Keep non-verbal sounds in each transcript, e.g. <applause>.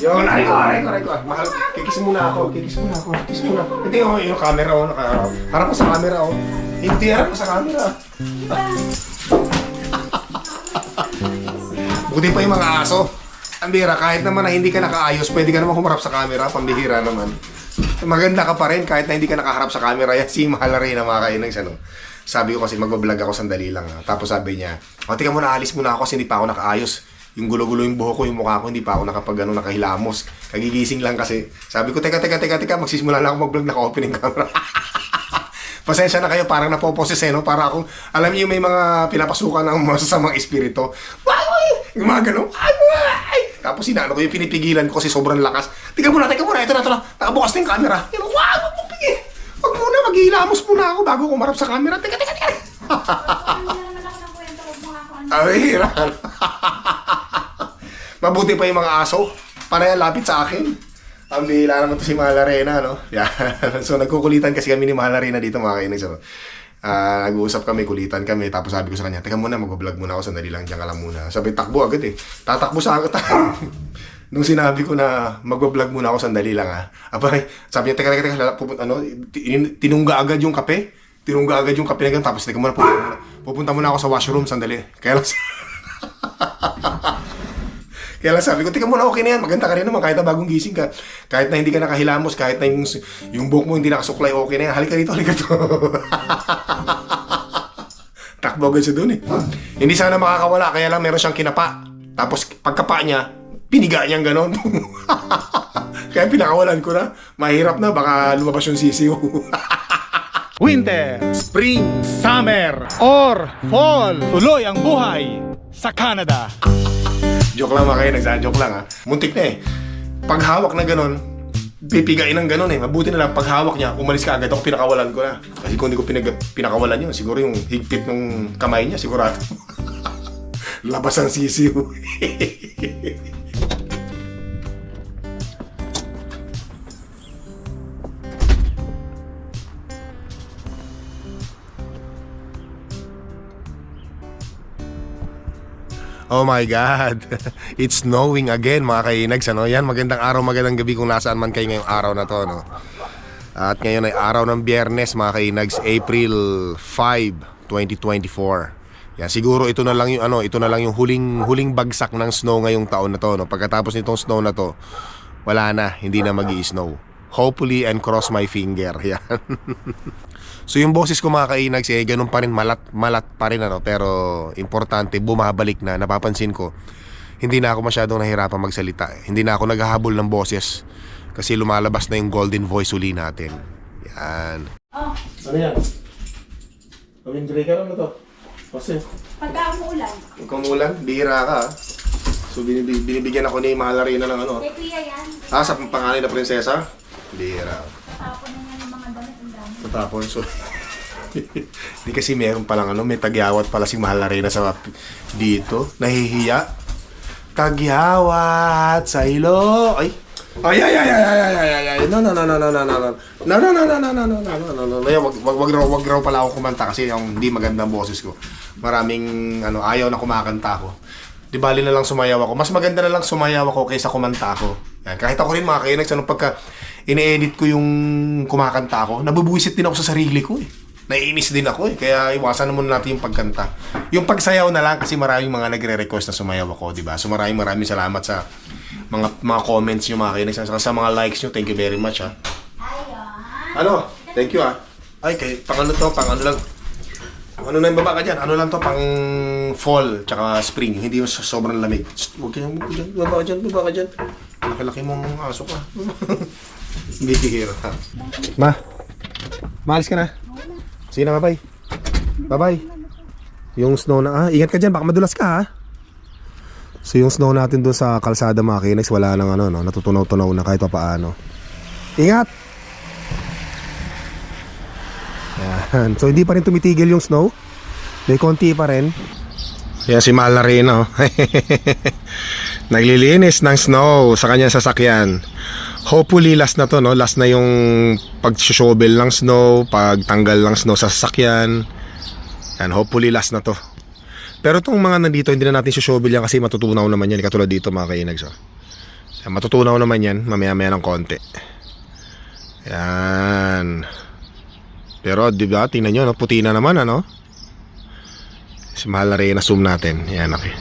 Yun, ay ko, ay ko, ay ko. Mahal, kikis muna ako, kikis muna ako, kikis muna. Hindi, oh, yung camera, oh, naka, harap ko sa camera, oh. Hindi, harap ko sa camera. <laughs> Buti pa yung mga aso. Ang bira, kahit naman na hindi ka nakaayos, pwede ka naman humarap sa camera, pambihira naman. Maganda ka pa rin kahit na hindi ka nakaharap sa camera. Yan si Mahal rin na mga kainags, ano. Sabi ko kasi magbablog ako sandali lang. Ha. Tapos sabi niya, o tika muna, alis muna ako kasi hindi pa ako nakaayos. Yung gulo-gulo yung buhok ko, yung mukha ko, hindi pa ako nakapag ano, nakahilamos. Kagigising lang kasi. Sabi ko, teka, teka, teka, teka, magsisimula lang ako mag-vlog, naka-opening camera. <laughs> Pasensya na kayo, parang napoposes eh, no? Para akong, alam niyo may mga pinapasukan ng masasamang espiritu. Wow! Yung mga ganun. Ay, ay! Tapos sinano ko yung pinipigilan ko kasi sobrang lakas. Tika muna, tika muna, ito na, ito na. Nakabukas na yung camera. Yan, wow! Wag mo pigi! Wag muna, maghihilamos muna ako bago ko marap sa camera. Huwag mo nga ako ano. Ay, hiran. Mabuti pa yung mga aso. Panay lapit sa akin. Ang bihila naman to si Mahal Arena, no? <laughs> Yan. so, nagkukulitan kasi kami ni Mahal Arena dito, mga kainis. So, ah, nag-uusap kami, kulitan kami. Tapos sabi ko sa kanya, teka muna, mag-vlog muna ako, sandali lang, diyan ka lang muna. Sabi, takbo agad eh. Tatakbo sa agad. <laughs> Nung sinabi ko na mag-vlog muna ako, sandali lang ha. Abay, sabi niya, teka, teka, teka, pupunta, ano, tin- tinungga agad yung kape. Tinungga agad yung kape na ganun. Tapos, teka muna, pupunta pupunta muna ako sa washroom, sandali. Kaya lang, <laughs> kaya lang sabi ko, tika muna, okay na yan. Maganda ka rin naman kahit na bagong gising ka. Kahit na hindi ka nakahilamos, kahit na yung, yung buhok mo hindi nakasuklay, okay na yan. Halika dito, halika dito. <laughs> Takbo agad siya doon eh. Hindi sana makakawala, kaya lang meron siyang kinapa. Tapos pagkapa niya, piniga niyang ganon. <laughs> kaya pinakawalan ko na. Mahirap na, baka lumabas yung sisiw. <laughs> Winter, Spring! summer, or fall. Tuloy ang buhay sa Canada. Joke lang mga kayo, nagsa-joke lang ha. Muntik na eh. Pag hawak na ganon, pipigain ng ganon eh. Mabuti na lang, pag hawak niya, umalis ka agad ako, pinakawalan ko na. Kasi kung hindi ko pinag pinakawalan yun, siguro yung higpit ng kamay niya, sigurado. <laughs> Labas ang sisiw. <laughs> Oh my God. <laughs> It's snowing again mga kainags. Ano? Yan, magandang araw, magandang gabi kung nasaan man kayo ngayong araw na to. No? At ngayon ay araw ng biyernes mga kainags, April 5, 2024. Yan, siguro ito na lang yung ano, ito na lang yung huling huling bagsak ng snow ngayong taon na to. No? Pagkatapos nitong snow na to, wala na, hindi na magi-snow. Hopefully and cross my finger. <laughs> Yan. So yung boses ko mga kainags eh, ganun pa rin malat, malat pa rin ano, pero importante, bumabalik na, napapansin ko, hindi na ako masyadong nahirapan magsalita. Eh. Hindi na ako naghahabol ng boses kasi lumalabas na yung golden voice uli natin. Yan. Oh, Ano yan? Kaming breaker ano to? Kasi, pagka umuulan. kung umulan, bihira ka ah. So binibig, binibigyan ako ni Mahal Arena ng ano. Kay kuya yan. Ah, sa pangalan na prinsesa? Bihira. Tapon na nga ng mga damit ang dami. Tapon, so... Di kasi meron palang ano, may tagyawat pala si Mahal Arena sa dito. Nahihiya. Tagyawat sa ilo. Ay. Ay, ay, ay, ay, ay, ay, ay, ay, ay. No, no, no, no, no, no, no, no. No, no, no, no, no, no, no, no, no, wag, wag, wag, raw, wag raw pala ako kumanta kasi yung hindi maganda ang boses ko. Maraming, ano, ayaw na kumakanta ako. Di bali na lang sumayaw ako. Mas maganda na lang sumayaw ako kaysa kumanta ako. Yan. Kahit ako rin mga kainags, anong pagka ine-edit ko yung kumakanta ako, nabubuisit din ako sa sarili ko eh. Naiinis din ako eh. Kaya iwasan na muna natin yung pagkanta. Yung pagsayaw na lang kasi maraming mga nagre-request na sumayaw ako, di ba? So maraming maraming salamat sa mga mga comments nyo mga kainags. Saka sa mga likes nyo, thank you very much ha. Ano? Thank you ah. Ay, kay, pang ano to, pang ano lang. Ano na yung baba ka dyan? Ano lang to, pang fall, tsaka spring. Hindi yung so- sobrang lamig. Huwag dyan, baba ka dyan, baba ka dyan. Laki-laki mong aso ka. <laughs> Bibihira ha. Ma, maalis ka na. Sige na, bye-bye. Bye-bye. Yung snow na, ah, ingat ka dyan, baka madulas ka ha. So yung snow natin doon sa kalsada mga kinex, wala nang ano, no, natutunaw-tunaw na kahit pa paano. Ingat! Yan. So hindi pa rin tumitigil yung snow. May konti pa rin. Yan si Mahal na rin, oh. <laughs> Naglilinis ng snow sa kanyang sasakyan. Hopefully last na to, no? Last na yung pag-shovel ng snow, pagtanggal ng snow sa sasakyan. Yan, hopefully last na to. Pero itong mga nandito, hindi na natin shovel yan kasi matutunaw naman yan. Katulad dito mga kainags, oh. Yan, matutunaw naman yan, mamaya-maya ng konti. Yan. Pero, di ba, tingnan nyo, no? puti na naman, ano? Si Mahal na Reyna, zoom natin. Yan, okay.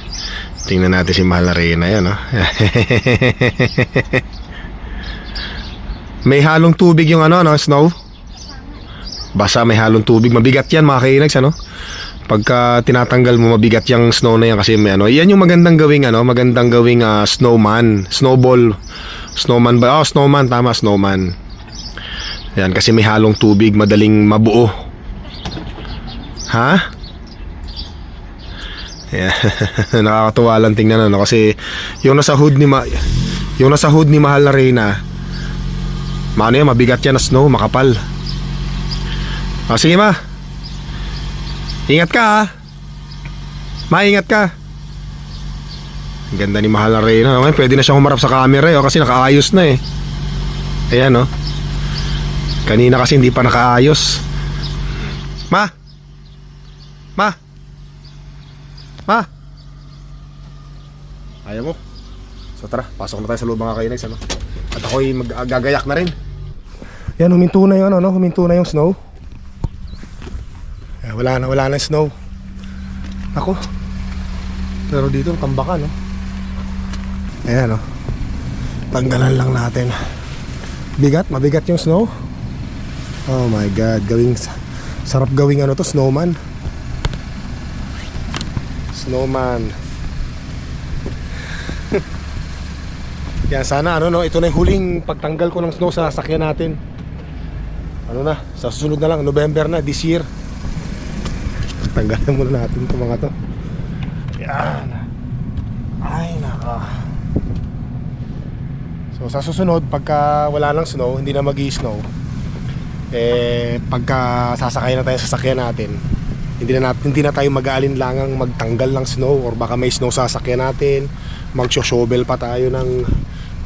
Tingnan natin si Mahal na Reyna, yan, no? <laughs> may halong tubig yung ano, no, snow? Basa may halong tubig. Mabigat yan, mga kainags, ano? Pagka tinatanggal mo, mabigat yung snow na yan kasi may ano. Yan yung magandang gawing, ano? Magandang gawing ah, snowman. Snowball. Snowman ba? Oh, snowman. Tama, snowman. Yan, kasi may halong tubig. Madaling mabuo. Ha? Yan. <laughs> Nakakatuwa lang tingnan ano kasi yung nasa hood ni Ma yung nasa hood ni Mahal na Reyna Maano yan, mabigat yan na snow, makapal. O sige ma. Ingat ka ha. Ma, ingat ka. Ang ganda ni Mahal na Reyna. Okay, pwede na siyang humarap sa camera eh, oh, kasi nakaayos na eh. Ayan oh. Kanina kasi hindi pa nakaayos. Ma. Ma. Ma. Ayaw mo. So tara, pasok na tayo sa loob mga kainags ano. At ako'y maggagayak na rin. Yan, huminto na yun, ano, huminto na yung snow. Eh, wala na, wala na yung snow. Ako. Pero dito, tambakan, no? Ayan, no? Tanggalan lang natin. Bigat, mabigat yung snow. Oh my God, gawing, sarap gawing ano to, snowman. Snowman. <laughs> Yan, sana ano no, ito na yung huling pagtanggal ko ng snow sa sasakyan natin. Ano na, sa susunod na lang, November na, this year. Tanggalan muna natin itong mga to. Yan. Ay, naka. So sa susunod, pagka wala ng snow, hindi na mag snow eh, pagka sasakay na tayo sa sasakyan natin, hindi na, natin, hindi na tayo mag-aalinlangang magtanggal ng snow or baka may snow sa sasakyan natin, mag-shovel pa tayo ng,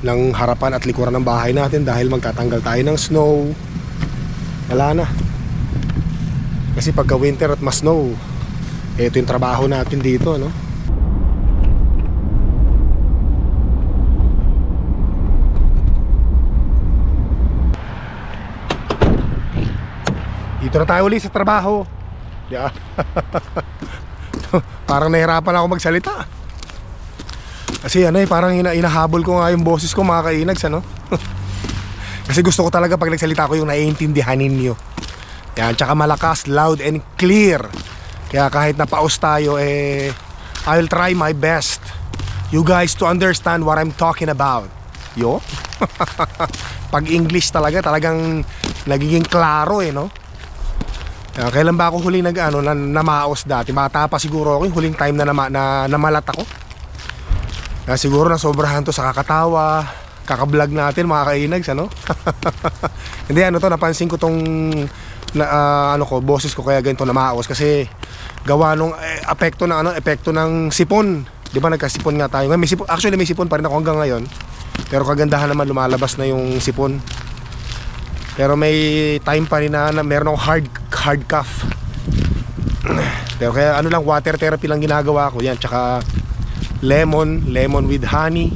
ng harapan at likuran ng bahay natin dahil magtatanggal tayo ng snow. Wala na. Kasi pagka winter at mas snow, ito yung trabaho natin dito, no? Dito na tayo ulit sa trabaho. Yeah. <laughs> parang nahirapan ako magsalita. Kasi ano eh, parang ina inahabol ko nga yung boses ko mga ano? <laughs> Kasi gusto ko talaga pag nagsalita ko yung naiintindihan ninyo. Yan, tsaka malakas, loud and clear. Kaya kahit napaus tayo, eh, I'll try my best. You guys to understand what I'm talking about. Yo? <laughs> pag English talaga, talagang nagiging klaro eh, no? Kaya kailan ba ako huling nag ano na, namaos dati? Bata pa siguro ako, huling time na, nama, na namalat ako. Kaya siguro na sobrahan to sa kakatawa, kakablog natin mga kainags ano. <laughs> Hindi ano to napansin ko tong na, ah, ano ko, boses ko kaya ganito namaos kasi gawa nung eh, apekto ng ano, epekto ng sipon. 'Di ba nagkasipon nga tayo? May sipon, actually may sipon pa rin ako hanggang ngayon. Pero kagandahan naman lumalabas na yung sipon. Pero may time pa rin na, na meron akong hard, hard cough. <clears throat> Pero kaya ano lang, water therapy lang ginagawa ko. Yan, tsaka lemon, lemon with honey.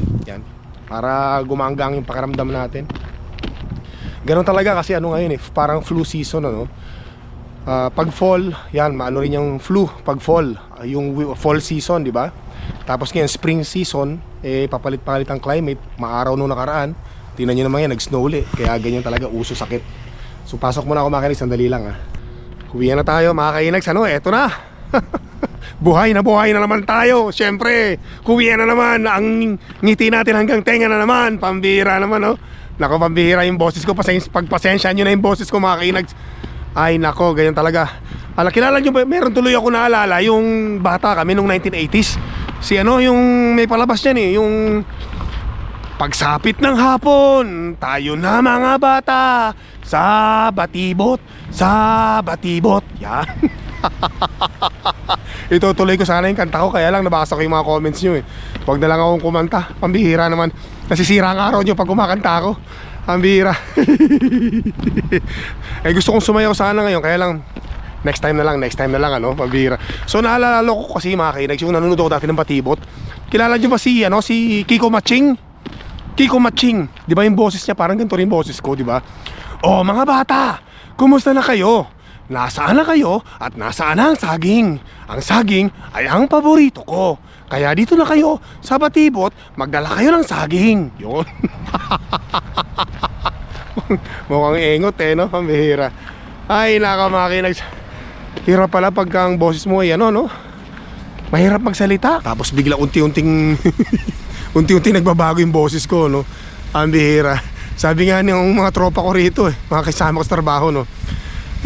Para gumanggang yung pakiramdam natin. Ganon talaga kasi ano ngayon eh, parang flu season ano. Ah, pag fall, yan, maano rin yung flu pag fall, Ah, yung fall season, di ba? Tapos ngayon spring season, eh papalit-palit ang climate, maaraw nung nakaraan. Tingnan nyo naman yan, nag-snow uli. Kaya ganyan talaga, uso sakit. So pasok muna ako mga kainegs, sandali lang ha. Huwihan na tayo mga kainags, ano, eto na. <laughs> buhay na buhay na naman tayo. Siyempre, huwihan na naman. Ang ngiti natin hanggang tenga na naman. Pambira naman, no? Nako, pambira yung boses ko. Pasens pagpasensya nyo na yung boses ko mga kainags. Ay, nako, ganyan talaga. Ala, kilala nyo ba, meron tuloy ako naalala, yung bata kami nung 1980s. Si ano, yung may palabas yan eh, yung Pagsapit ng hapon, tayo na mga bata sa batibot, sa batibot. Yan. <laughs> Itutuloy ko sana yung kanta ko kaya lang nabasa ko yung mga comments nyo eh. Huwag na lang akong kumanta. Pambihira naman. Nasisira ang araw nyo pag kumakanta ako. Pambihira. <laughs> eh gusto kong sumayaw sana ngayon kaya lang next time na lang, next time na lang ano, pambihira. So naalala ko kasi mga kainags yung nanonood ako dati ng batibot. Kilala nyo ba si, ano, si Kiko Maching? Kiko Maching. Di ba yung boses niya? Parang ganito rin boses ko, di ba? Oh, mga bata, kumusta na kayo? Nasaan na kayo at nasaan na ang saging? Ang saging ay ang paborito ko. Kaya dito na kayo sa Batibot, magdala kayo ng saging. Yun. <laughs> Mukhang engot eh, no? Pambihira. Ay, nakamakinag. Hirap pala pagka ang boses mo ay ano, no? Mahirap magsalita. Tapos bigla unti-unting <laughs> unti-unti nagbabago yung boses ko, no? Ang bihira. Sabi nga ng mga tropa ko rito, eh, mga kasama ko sa trabaho, no?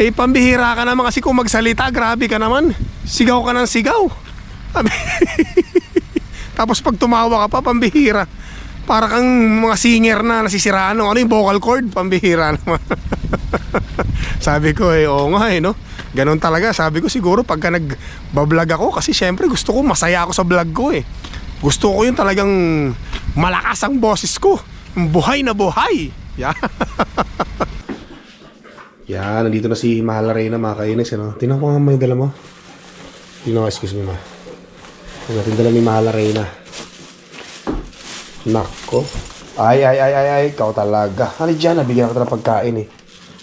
Eh, pambihira ka naman kasi kung magsalita, grabe ka naman. Sigaw ka ng sigaw. <laughs> Tapos pag tumawa ka pa, pambihira. Para kang mga singer na nasisiraan. no? Ano yung vocal cord? Pambihira naman. <laughs> Sabi ko eh, oo nga eh, no? Ganon talaga. Sabi ko siguro pagka nagbablog ako, kasi syempre gusto ko masaya ako sa vlog ko eh. Gusto ko yung talagang malakas ang boses ko. Buhay na buhay. Yeah. <laughs> Yan, nandito na si Mahal na Reyna, mga kainis, ano? Tingnan ko nga may dala mo. Tingnan ko, excuse me, ma. Tingnan natin dala ni Mahal na Reyna. Nako. Ay, ay, ay, ay, ay, ikaw talaga. Ano dyan, nabigyan ako ng pagkain eh.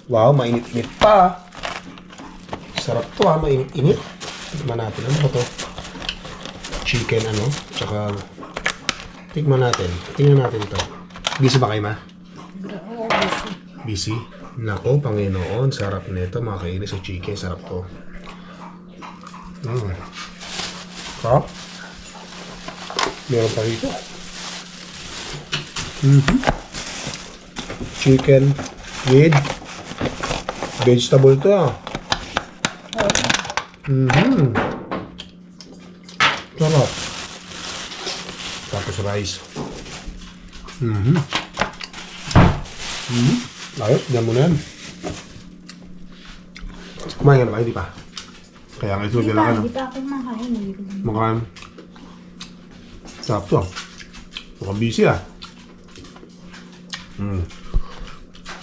Wow, mainit-init pa. Sarap to ha, mainit-init. Tikman natin. Ano ba to? Chicken ano? Tsaka... Tikman natin. Tingnan natin to. Busy ba kayo, ma? Busy? Nako, Panginoon. Sarap nito. Mga kainis sa chicken. Sarap to. Mm. Sarap. Meron pa rito. Mhm. Chicken with vegetable to ah. Mhm. Sarap. Tapos rice. Mhm. Mhm. Ayos, diyan mo na yan. Kumain ka na ba? Hindi pa. Kaya nga ito, dala ka na. hindi pa ako makain. Mukhang sarap to. Mukhang busy ah. Mm.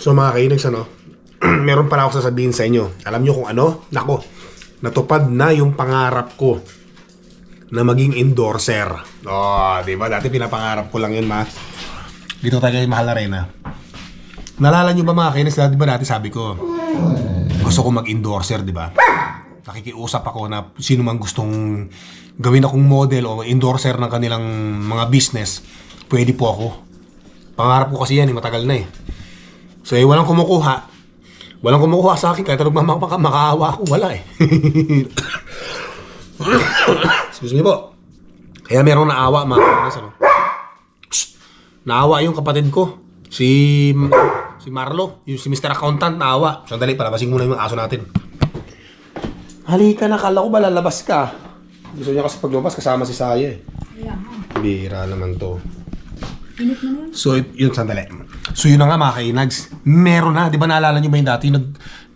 So mga kainags ano, <clears throat> meron pala ako sasabihin sa inyo. Alam nyo kung ano? Nako, natupad na yung pangarap ko na maging endorser. Oh, di ba? Dati pinapangarap ko lang yun, ma. Dito tayo kay Mahal na Reyna. Nalala nyo ba mga kainags? Di ba dati sabi ko, gusto ko mag-endorser, di ba? nakikiusap ako na sino man gustong gawin akong model o endorser ng kanilang mga business, pwede po ako. Pangarap ko kasi yan, eh, matagal na eh. So, eh, walang kumukuha. Walang kumukuha sa akin kahit anong maka- makaawa ako, wala eh. <coughs> Excuse me po. Kaya merong naawa mga kainis, ano? Naawa yung kapatid ko. Si si Marlo, yung si Mr. Accountant naawa. Sandali, palabasing muna yung aso natin. Halika na, kala ko ba lalabas ka? Gusto niya kasi paglabas kasama si Saya eh. Kaya nga. Bira naman to. Init na yun. So, yun, sandali. So, yun na nga mga kainags. Meron na. Di ba naalala nyo ba yung dati? Nag,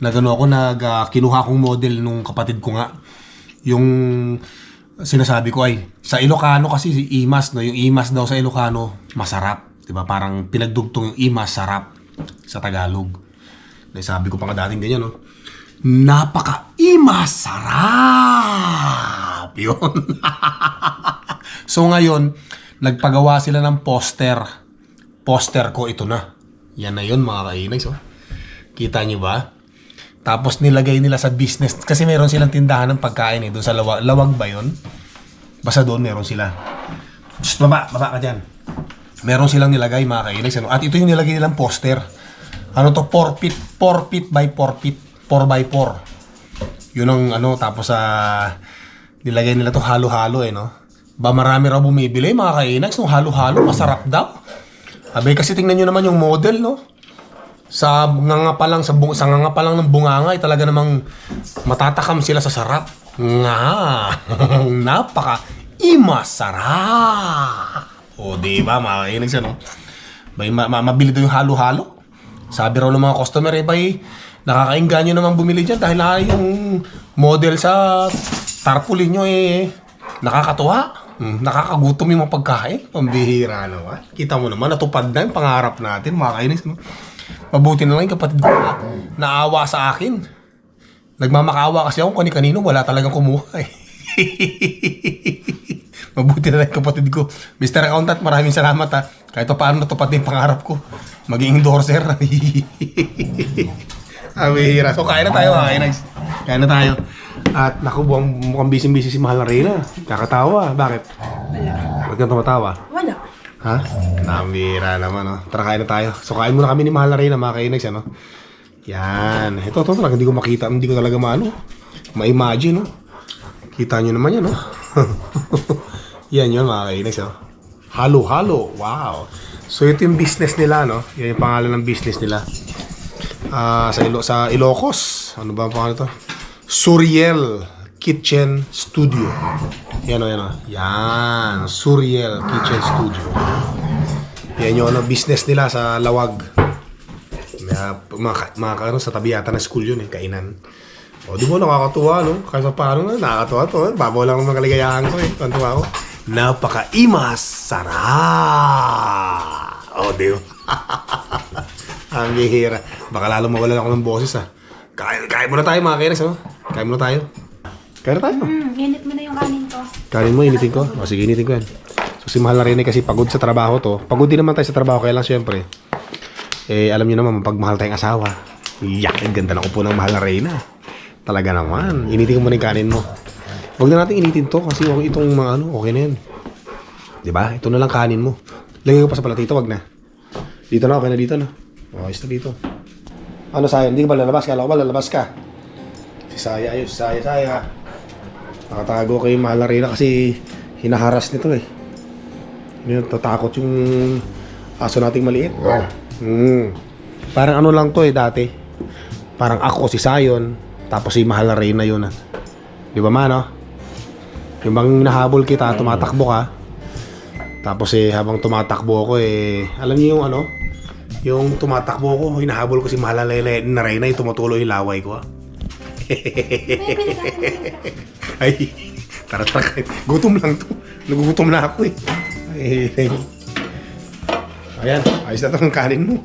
nag ano ako, nag, ah, kinuha kong model nung kapatid ko nga. Yung sinasabi ko ay, sa Ilocano kasi si Imas, no? Yung Imas daw sa Ilocano, masarap. Di ba? Parang pinagdugtong yung Imas, sarap sa Tagalog. Sabi ko pa nga dating ganyan, no? Napaka-Imas, sarap! <laughs> Yun. <laughs> so ngayon, nagpagawa sila ng poster. Poster ko, ito na. Yan na yun mga kainags. Oh. Kita nyo ba? Tapos nilagay nila sa business. Kasi meron silang tindahan ng pagkain eh. Doon sa lawag, lawag ba yun? Basta doon meron sila. Shh, baba, baba ka dyan. Meron silang nilagay mga kainags. Ano? At ito yung nilagay nilang poster. Ano to? 4 feet, 4 feet by 4 feet. 4 by 4. Yun ang ano. Tapos sa nilagay nila to halo-halo eh no. Ba marami raw bumibili mga kainags nung halo-halo. Masarap daw. Abay kasi tingnan nyo naman yung model no. Sa nganga pa lang, sa, bung, sa nganga pa lang ng bunganga ay talaga namang matatakam sila sa sarap. Nga. <laughs> Napaka imasarap. O, di ba, mga kainig siya, no? Bay, ma- ma- mabili daw yung halo-halo. Sabi raw ng mga customer, eh, bay, nakakainganyo namang bumili dyan dahil na yung model sa tarpaulin nyo, eh, nakakatuwa. Hmm, nakakagutom yung mga pagkain. Pambihira naman. Kita mo naman, natupad na yung pangarap natin, mga kainis. No? Mabuti na lang yung kapatid ko na naawa sa akin. Nagmamakawa kasi ako kani kanino wala talagang kumuha eh. <laughs> Mabuti na lang kapatid ko. Mr. Accountant, maraming salamat ha. Kahit pa paano natupad yung pangarap ko. Maging endorser. Ang <laughs> bihira. So, kain na tayo mga kainags. Kain na tayo. At naku, buwang, mukhang busy-busy si Mahal na Reyna. Kakatawa. Bakit? Wala. Ba't ka tumatawa? Wala. Ha? Nambira naman, no? Tara, kain na tayo. So, kain muna kami ni Mahal na Reyna, mga kainags, ano? Yan. Ito, ito talaga. Hindi ko makita. Hindi ko talaga maano. Ma-imagine, no? Kita nyo naman yan, no? <laughs> yan yun, mga kainags, no? Halo, halo. Wow. So, ito yung business nila, no? Yan yung pangalan ng business nila. Ah, sa Ilo sa Ilocos. Ano ba ang pangalan ito? Suriel Kitchen Studio. Yan o, yan o. Yan. Suriel Kitchen Studio. Yan yung ano, business nila sa Lawag. Mga, mga, mga ano, sa tabi yata ng school yun eh, kainan. O, di ba nakakatuwa, no? Kahit pa paano nakakatuwa to. Eh. Babaw lang ng mga ko eh. Tantuwa ko. Napaka-imas sarap! O, di ba? <laughs> Ang bihira. Baka lalo mawalan ako ng boses ah. Kain, kain muna tayo mga kainas, no? Kain muna tayo. Kain na tayo. Hmm, init mo na yung kanin ko. Kanin mo, initin ko. O sige, initin ko yan. So si Mahal na rin eh, kasi pagod sa trabaho to. Pagod din naman tayo sa trabaho, kaya lang syempre. Eh, alam niyo naman, pag mahal tayong asawa, yak, ang ganda ng upo ng Mahal na Reyna. Talaga naman. Initin ko muna yung kanin mo. Huwag na natin initin to kasi okay itong mga ano, okay na yan. Di ba? Ito na lang kanin mo. Lagay ko pa sa palatito, wag na. Dito na, okay na dito na. Okay na dito. Ano Saya, hindi ka ba lalabas? Kala ko ba lalabas ka? Si Saya, ayun, si Saya, Saya. Nakatago kay Mahal na Reyna kasi hinaharas nito eh. Yun, tatakot yung aso nating maliit. Hmm. Parang ano lang to eh dati. Parang ako si Sayon, tapos si Mahal na Reyna yun ah. Di ba ma, no? Yung bang nahabol kita, tumatakbo ka. Tapos eh, habang tumatakbo ako eh, alam niyo yung ano? Yung tumatakbo ko, hinahabol ko si Mahal na Reyna, na Reyna yung tumutuloy yung laway ko ah. <laughs> Ay, tara tara. Gutom lang to. Nagugutom na ako eh. Ay, ay. Ayan, ayos na to ang kanin mo.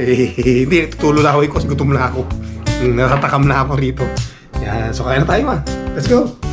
Eh, hindi, tutulo ako eh kasi gutom na ako. Natatakam na ako rito. Yan, so kaya na tayo ma. Let's go.